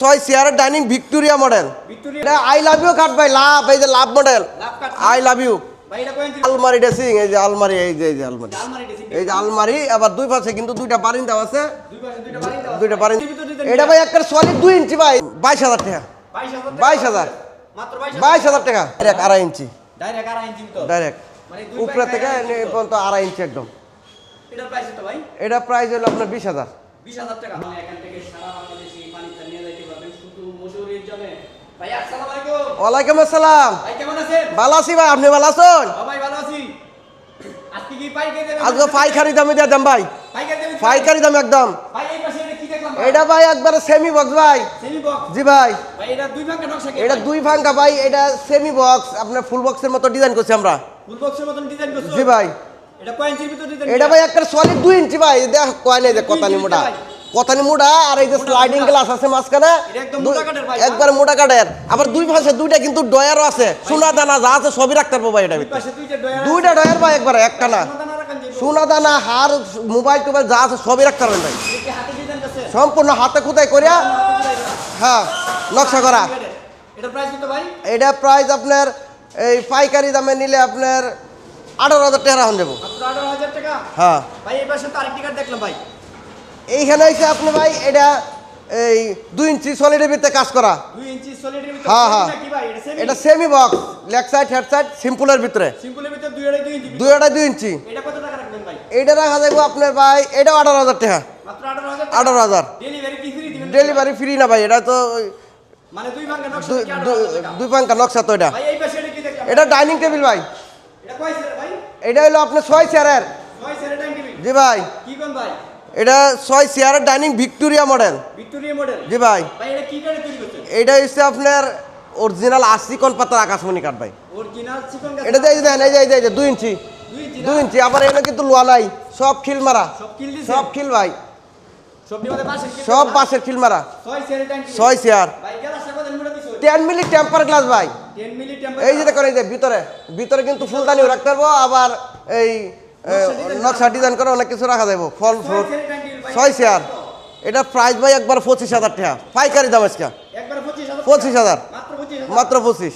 ছয় চেয়ারের dining Victoria model এটা আই লাভ ইউ কাট ভাই লাভ এই যে love model I love you আলমারি ড্রেসিং এই যে আলমারি এই যে এই যে আলমারি। এই যে আলমারি আবার দুই পাশে কিন্তু দুইটা বারিন্দা আছে। দুইটা বারিন্দা এটা ভাই একটা সলিড দুই ইঞ্চি ভাই বাইশ হাজার টাকা। বাইশ হাজার বাইশ হাজার। টাকা। ডাইরেক্ট আড়াই ইঞ্চি। ডাইরেক্ট মানে উপরে থেকে পর্যন্ত আড়াই ইঞ্চি একদম। এটা প্রাইস হলো আপনার বিশ হাজার। 20000 টাকা। মানে এখান থেকে সারা ওয়ালাইকুম আসসালাম। ভাই কেমন আছেন? ভালো আছি ভাই আপনি ভালো আছেন? আজকে কি পাইকারি দামে দিয়ে দেন ভাই। পাইকারি দাম একদম। ভাই এই পাশে এটা কি দেখলাম এটা ভাই একবারে সেমি বক্স ভাই। সেমি বক্স জি ভাই। ভাই এটা দুই ভাঙ্গা ভাই এটা সেমি বক্স আপনার ফুল বক্সের মতো ডিজাইন করছি আমরা। ফুল বক্সের মতন ডিজাইন করছ? জি ভাই। এটা কয় ইঞ্চির ভিতর ডিজাইন এটা ভাই একটা সলিড দুই ইঞ্চি ভাই। দেখ কয় নেই যে কতানি ইঞ্চি কতানি মোটা আর এই যে স্লাইডিং গ্লাস আছে মাঝখানে একবার মোটা কাঠের। আবার দুই পাশে দুইটা কিন্তু ডয়ারও আছে সোনা দানা যা আছে সবই রাখতে পারব ভাই এটা দুই দুইটা ডয়ার ভাই একবার একটা না। সোনা দানা হার মোবাইল টোবাইল যা আছে সবই রাখতে পারবেন ভাই। সম্পূর্ণ হাতে খুদাই করিয়া হ্যাঁ নকশা করা। এটা প্রাইস কত ভাই? এটা প্রাইস আপনার এই পাইকারি দামে নিলে আপনার আঠারো হাজার টাকা হাজার টাকা? হ্যাঁ। ভাই এই পাশে তো আরেকটি কার্ড দেখলাম ভাই। এইখানে এসে আপনি ভাই এটা এই দুই ইঞ্চি সলিডের ভিতরে কাজ করা। হ্যাঁ, হ্যাঁ। এটা semi box leg side head side সিম্পলের ভিতরে। দুই আড়াই দুই ইঞ্চি। এটা রাখা যাব আপনার ভাই এটাও আঠারো হাজার টাকা। আঠারো হাজার ডেলিভারি ফ্রি না ভাই এটা তো মানে দুই পাঙ্কা নকশা তো এটা। এটা ডাইনিং টেবিল ভাই। এটা হলো আপনার ছয় চেয়ারের জি ভাই। কি ভাই? এটা ছয় চেয়ারের dining Victoria model Victoria model জি ভাই। ভাই এটা কি করে তৈরি করছেন? এটা হচ্ছে আপনার অরিজিনাল আশি কোন পাতার আকাশমণি কাঠ ভাই। অরিজিনাল চিকন এটা যে এই যে দেখেন এই যে এই যে, এই যে দুই ইঞ্চি দুই ইঞ্চি আবার এগুলো কিন্তু লোয়া নাই। সব খিল মারা। সব কিল দিছে? সব খিল ভাই। সব? বাসের খিল মারা? ছয় এটা chair ten milli temper glass ভাই। 10 মিলি টেম্পার এই যে দেখেন এই যে ভিতরে। ভিতরে কিন্তু ফুলদানিও রাখতে পারব আবার এই নকশা ডিজাইন করে অনেক কিছু রাখা যাব ফল ফ্রুট। ছয় চেয়ার এটা প্রাইস ভাই একবার পঁচিশ হাজার টাকা। পাইকারি দাম আজকে। পঁচিশ হাজার। মাত্র পঁচিশ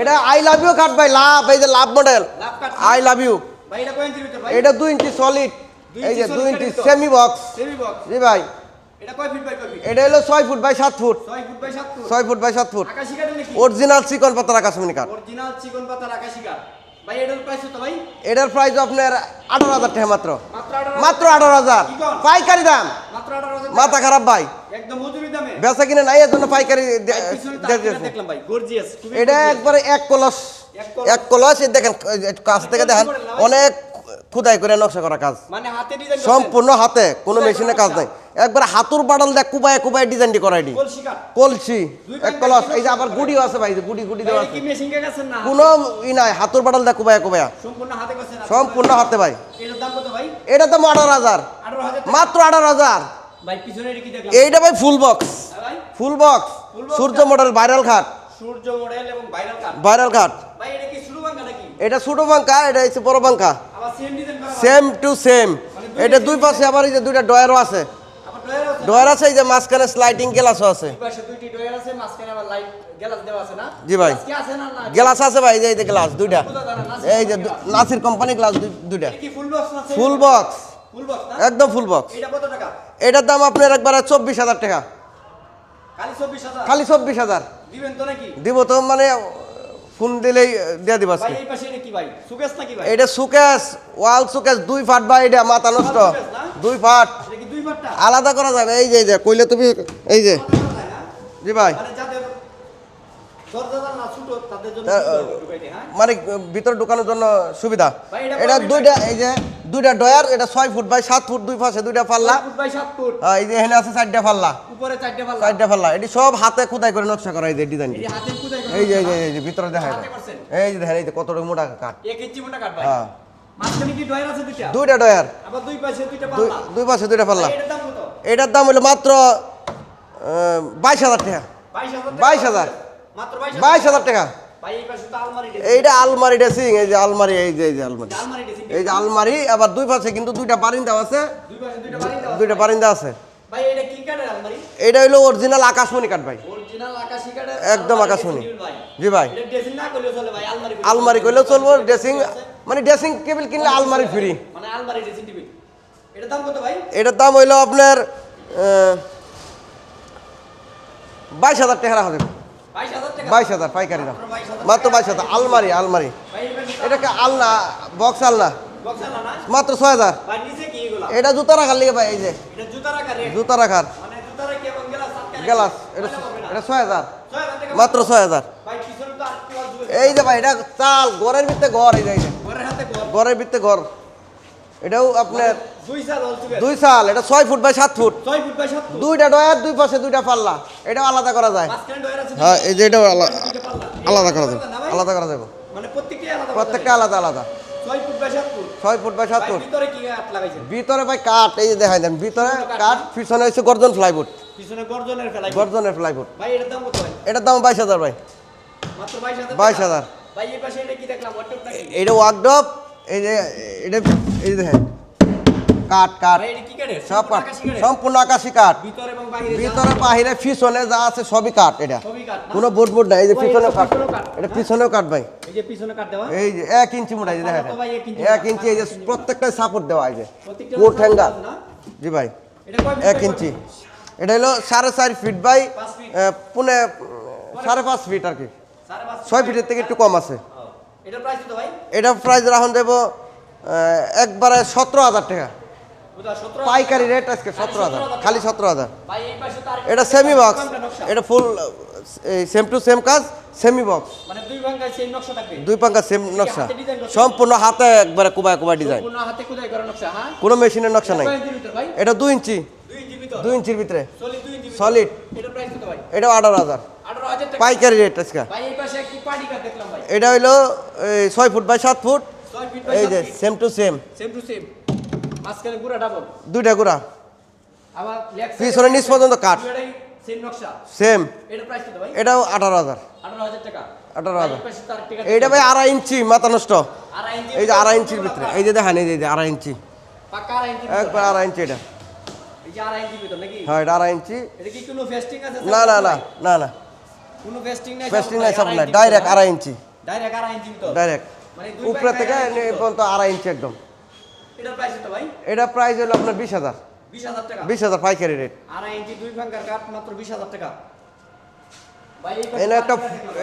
এটা আই লাভ ইউ কাঠ ভাই লাভ এই যে love model I love you এটা দুই ইঞ্চি সলিড এই যে দুই ইঞ্চি সেমি বক্স জি ভাই। এটা হলো ছয় ফুট বাই সাত ফুট। 6 foot by 7 foot. ছয় ফুট বাই সাত ফুট। অরিজিনাল চিকন পাতার আকাশমণি কাঠ অরিজিনাল চিকন পাতার আকাশী কাঠ ভাই এটার প্রাইস কত ভাই? এটার প্রাইস আপনার আঠারো হাজার টাকা মাত্র। মাত্র 18 আঠারো হাজার। পাইকারি দাম। মাত্র 18000 মাথা খারাপ ভাই। একদম মজুরি দামে। বেচা কিনে নাই এর জন্য পাইকারি। দেখলাম ভাই গর্জিয়াস এটা একবারে এক কলস। এক কলস। দেখেন কাছ থেকে দেখেন অনেক খুদাই করে নকশা করা কাজ। মানে হাতে ডিজাইন সম্পূর্ণ হাতে কোনো মেশিনে কাজ নাই। একবার হাতুর বাডাল দেখ কুবায় কুবায় ডিজাইন দি করাই দি কলসি এক কলস এই যে আবার? গুড়িও আছে ভাই যে গুড়ি গুড়ি দেওয়া আছে। কি মেশিন কে গেছেন না? কোনো ই নাই হাতুর বাডাল দেখ কুবায় কুবায়া সম্পূর্ণ হাতে ভাই। এটার দাম কত ভাই? এটা তো আঠারো হাজার। 18000 মাত্র আঠারো হাজার। ভাই পিছনে এটা কি দেখলাম? এইটা ভাই ফুল বক্স। হ্যাঁ ভাই। Full box. Surya model viral ঘাট সূর্য মডেল এবং ভাইরাল কাঠ ভাইরাল ঘাট ভাই এটা কি শুরু বাঙ্গা নাকি? এটা ছোট পাঙ্কা এটা হচ্ছে বড় বাঙ্কা। আবার same design same to same এটা দুই পাশে আবার এই যে দুইটা ডয়ারও আছে। ডয়ার আছে এই যে মাঝখানে স্লাইডিং গ্লাসও আছে। জি ভাই। গ্লাস আছে ভাই এই যে এই যে গ্লাস দুইটা। এই যে নাসির কোম্পানি গ্লাস দুইটা। ফুল বক্স একদম ফুল বক্স এটা এটার দাম আপনার একবারে চব্বিশ হাজার টাকা। খালি চব্বিশ হাজার? দিব তো মানে ফোন দিলেই দিয়ে দিব আজকে। এটা সুকেশ ওয়াল সুকেস দুই ফাট ভাই এটা মাথা নষ্ট। দুই ফাট। আলাদা করা যাবে। এই যে এই যে কইলে তুমি এই যে। জি ভাই। মানে হ্যাঁ, হ্যাঁ মানে ভিতরে ঢোকানোর জন্য সুবিধা। এটা দুইটা এই যে দুইটা ডয়ার এটা ছয় ফুট বাই সাত ফুট দুই পাশে দুইটা পাল্লা। আর এই যে এখানে আছে চারটা পাল্লা। উপরে চারটে পাল্লা। এটি সব হাতে খোদাই করে নকশা করা এই যে ডিজাইন এই যে এই যে ভিতরে দেখা? এই যে দেখেন এই যে কতটুকু মোটা কাঠ। হ্যাঁ। মাঝখানে কি ডয়ার আছে দুইটা? দুইটা ডয়ার আবার দুই পাশে দুইটা দুই পাল্লা। দুই পাশে দুইটা পাল্লা। এটার দাম কত? এটার দাম হলো মাত্র বাইশ হাজার টাকা। 22000 বাইশ হাজার। মাত্র 22000 বাইশ হাজার টাকা? এইটা আলমারি ড্রেসিং এই যে আলমারি এই যে এই যে আলমারি। এই যে আলমারি আবার দুই পাশে কিন্তু দুইটা বারিন্দা আছে। দুইটা বারিন্দা আছে। এটা হলো অরিজিনাল আকাশমণি কাঠ ভাই। একদম আকাশমণি। জি ভাই। আলমারি করলেও চলবো ড্রেসিং মানে ড্রেসিং টেবিল কিনলে আলমারি ফ্রি। মানে আলমারি ড্রেসিং টেবিল। এটার দাম কত ভাই? এটার দাম হইল আপনার বাইশ হাজার টাকা যাবে। বাইশ হাজার পাইকারি দাম। মাত্র বাইশ হাজার আলমারি আলমারি। এটাকে আলনা বক্স আলনা। মাত্র ছয় হাজার। এটা জুতা রাখার লিগে ভাই এই যে। জুতা রাখার মানে গ্লাস এটা হবে। এটা ছয় হাজার। মাত্র ছয় হাজার। এই যে ভাই এটা চাল ঘরের ভিতরে ঘর এই যে। ঘরের হাতে ঘর। এটাও আপনার দুই সাল এটা ছয় ফুট বাই সাত ফুট। দুইটা ডয়ার দুই পাশে দুইটা পাল্লা। এটাও আলাদা করা যায়। হ্যাঁ এই যে এটাও আলা- আলাদা করা যাবে। আলাদা করা যাবে মানে প্রত্যেকটা আলাদা আলাদা ছয় ফুট বাই সাত ফুট। ভিতরে ভাই কাঠ এই যে দেখাই দেন ভিতরে কাঠ পিছনে হচ্ছে গর্জন ফ্লাইবোর্ড গর্জনের ফেলাই ফ্লাইবোর্ড এটার দাম বাইশ হাজার ভাই। বাইশ হাজার 22,000 ভাই এই পাশে এটা ওয়ার্কডপ এই যে এটা এই দেখেন। কাঠ কাঠ। সব কাঠ? সম্পূর্ণ আকাশি কাঠ। ভিতরে যা বাহিরে পিছনে যা আছে সবই কাঠ এটা? কোনো নাই এই যে পিছনেও কাঠ, এটা না? পিছনেও কাঠ ভাই। এই যে এক ইঞ্চি মোটা এই যে দেখেন। এক ইঞ্চি এই যে প্রত্যেকটা সাপোর্ট দেওয়া এই যে। জি ভাই। এক ইঞ্চি। এটা হলো সাড়ে চার ফিট বাই পুনে সাড়ে পাঁচ ফিট আর কি। ছয় ফিটের থেকে একটু কম আছে। এটা প্রাইস রাখুন দেবো একবারে সতেরো হাজার টাকা। পাইকারি রেট আজকে সতেরো হাজার খালি সতেরো হাজার। ভাই এই পাশে তার এটা সেমি বক্স এটা ফুল সেম টু সেম কাজ সেমি বক্স মানে দুই ভাঙ্গায় সেম নকশা থাকবে। দুই পাঙ্কা সেম নকশা। সম্পূর্ণ হাতে একবারে কুবায় কুবায় ডিজাইন সম্পূর্ণ হাতে খোদাই করা নকশা হ্যাঁ? কোনো মেশিনের নকশা নাই। এটা দুই ইঞ্চি। দুই ইঞ্চির ভিতর। দুই ইঞ্চির ভিতরে। সলিড এটাও আঠারো হাজার। পাইকারি রেট আজকে। এটা হইল ছয় ফুট বাই সাত ফুট। ছয় ফিট বাই এই যে same to same same to same মাঝখানে পুরো ডাবল দুইটা গুড়া। আবার পিছনে নিচ পর্যন্ত কাঠ। সেম নকশা। সেম এটার প্রাইস কত ভাই? এটাও আঠারো হাজার। আঠারো হাজার টাকা। 18,000 ভাই, এই পাশে তার টিকা এইটা ভাই আড়াই ইঞ্চি মাথা নষ্ট। আড়াই ইঞ্চি এই যে আড়াই ইঞ্চির ভিতরে। এই যে দেখেন এই যে আড়াই ইঞ্চি। পাকা আড়াই ইঞ্চি একবার আড়াই ইঞ্চি এটা। এই যে আড়াই ইঞ্চির ভিতর নাকি? হ্যাঁ এটা আড়াই ইঞ্চি। এটা কি কোনো ফেস্টিং আছে? না না না না না। কোনো ফেস্টিং নাই নাই সব নাই ডাইরেক্ট আড়াই ইঞ্চি। ডাইরেক্ট আড়াই ইঞ্চি ভিতর। ডাইরেক্ট মানে উপরে থেকে আড়াই ইঞ্চি এ ভিতর। পর্যন্ত আড়াই ইঞ্চি একদম। এটার প্রাইস কত ভাই? এটা প্রাইস হলো আপনার বিশ হাজার। বিশ হাজার টাকা। বিশ হাজার পাইকারি রেট আড়াই ইঞ্চি দুই ভাঙ্গার কাঠ মাত্র বিশ হাজার টাকা। ভাই এই এনে একটা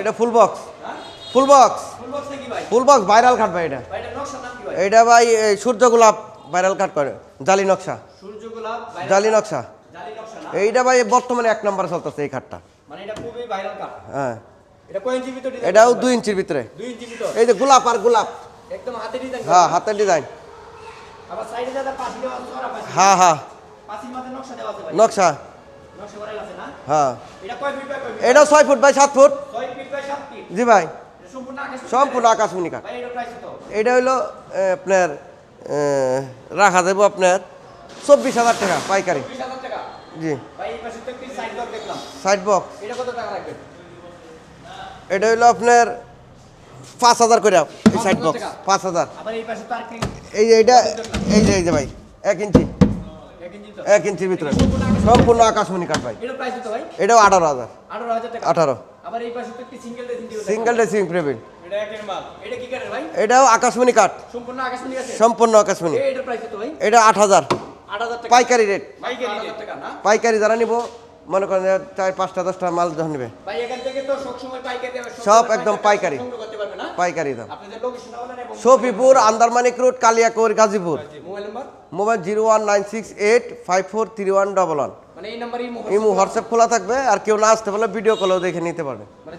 এটা ফুল বক্স হ্যাঁ? ফুল বক্স ফুল বক্স নাকি ভাই? ফুল বক্স ভাইরাল ভাই এটা। ভাই এটা নকশা নাম কি ভাই? এইটা ভাই এই সূর্য গোলাপ ভাইরাল কাট করে। জালি নকশা। সূর্য গোলাপ জালি নকশা। জালি নকশা এইটা ভাই বর্তমানে এক নম্বরে চলতেছে এই খাটটা মানে এটা খুবই ভাইরাল কাঠ হ্যাঁ। এটা কয় ইঞ্চি ভিতর এটাও দুই ইঞ্চির ভিতরে। দুই ইঞ্চি ভিতর? এই যে গোলাপ আর গোলাপ। একদম হাতে ডিজাইন হ্যাঁ হাতের ডিজাইন আবার সাইডে পাশি দেওয়া আছে পাশি। হ্যাঁ হ্যাঁ। পাশির মধ্যে নকশা দেওয়া আছে নকশা। নকশা করা আছে না? হ্যাঁ। এটা কয় ফিট বাই কয় ফিট এটাও ছয় ফুট বাই সাত ফুট। ছয় ফিট বাই সাত ফিট জি ভাই। এটা সম্পূর্ণ আকাশ সম্পূর্ণ আকাশমণি কাঠ এটা এটা হইল আপনার রাখা দেবো আপনার চব্বিশ হাজার টাকা পাইকারি। জি। ভাই এই পাশে তো একটি সাইড বক্স এটা কত টাকা লাগবে? এটা হইল আপনার পাঁচ হাজার করে এই সাইড বক্স পাঁচ হাজার। এই এইটা এই যে এই যে ভাই এক ইঞ্চি। এক ইঞ্চি তো? এক ইঞ্চির ভিতরে। সম্পূর্ণ আকাশমণি কাঠ ভাই। এটা প্রাইস কত ভাই? এটাও আঠারো হাজার। আঠারো সিঙ্গেল ড্রেসিং টেবিল এটাও আকাশমণি কাঠ সম্পূর্ণ আকাশ সম্পূর্ণ আকাশমণি। এই এটার প্রাইস কত ভাই? এটা আট হাজার। পাইকারি রেট পাইকারি আট হাজার টাকা না? পাইকারি যারা নিব মনে করেন চার পাঁচটা দশটা মাল যখন নেবে। ভাই এখান থেকে তো সব একদম পাইকারি। পাইকারি দাম। Shafipur Andarmanik road Kaliakair Gazipur. Mobile zero one nine six eight five four three one double one. মানে ইমু হোয়াটসঅ্যাপ খোলা থাকবে আর কেউ না আসতে পারলে ভিডিও কলেও দেখে নিতে পারবে। মানে